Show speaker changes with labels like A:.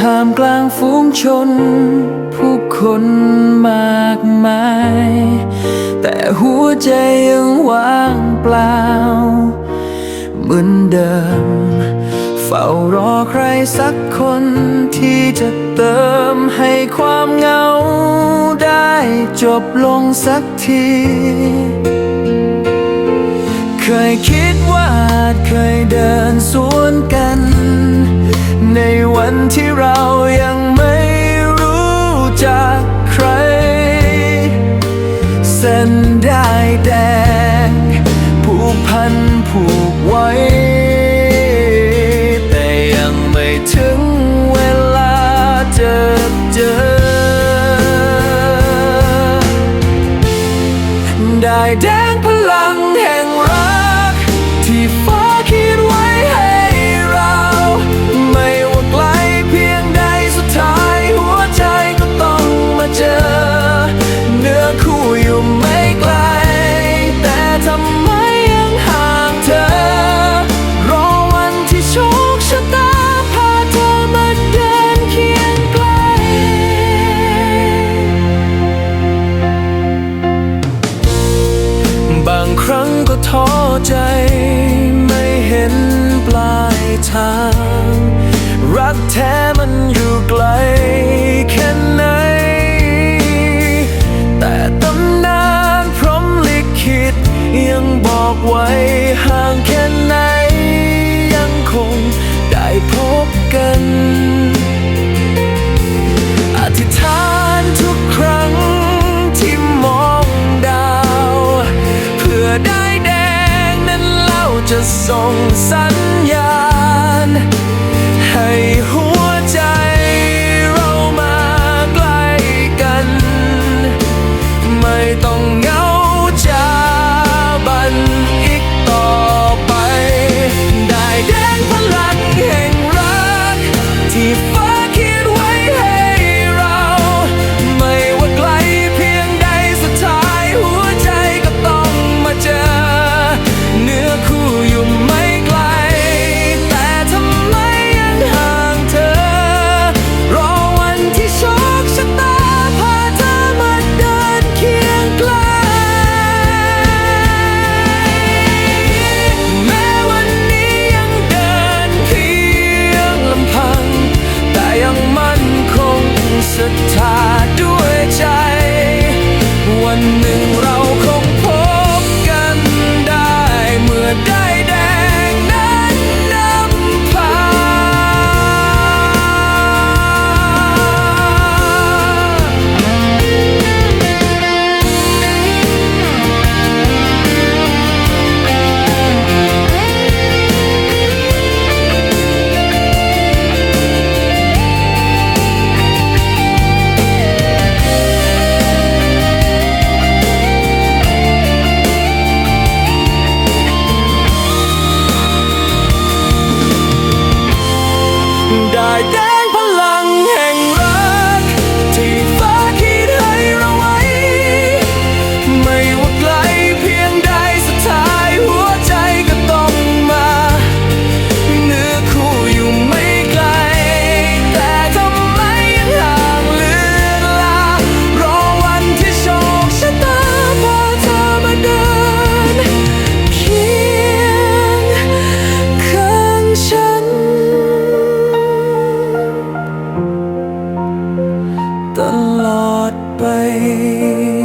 A: ท่ามกลางฝูงชน ผู้คนมากมาย แต่หัวใจยังว่างเปล่า เหมือนเดิม เฝ้ารอใครสักคนที่จะเติมให้ความเหงาได้จบลงสักที เคยคิดว่าเคยเดินสวนกัน ในวันที่เรา ได้แดง ผูกพันผูกไว้ แต่ยังไม่ถึงเวลาเจอเจอ ได้แดงพลังแห่งรัก ปลายทาง รักแท้มันอยู่ไกลแค่ไหน แต่ตำนานพร้อมลิขิตยังบอกไว้ห่างแค่ไหน ยังคงได้พบกันอธิษฐานทุกครั้งที่มอง เล่าจะส่งสัญญา You.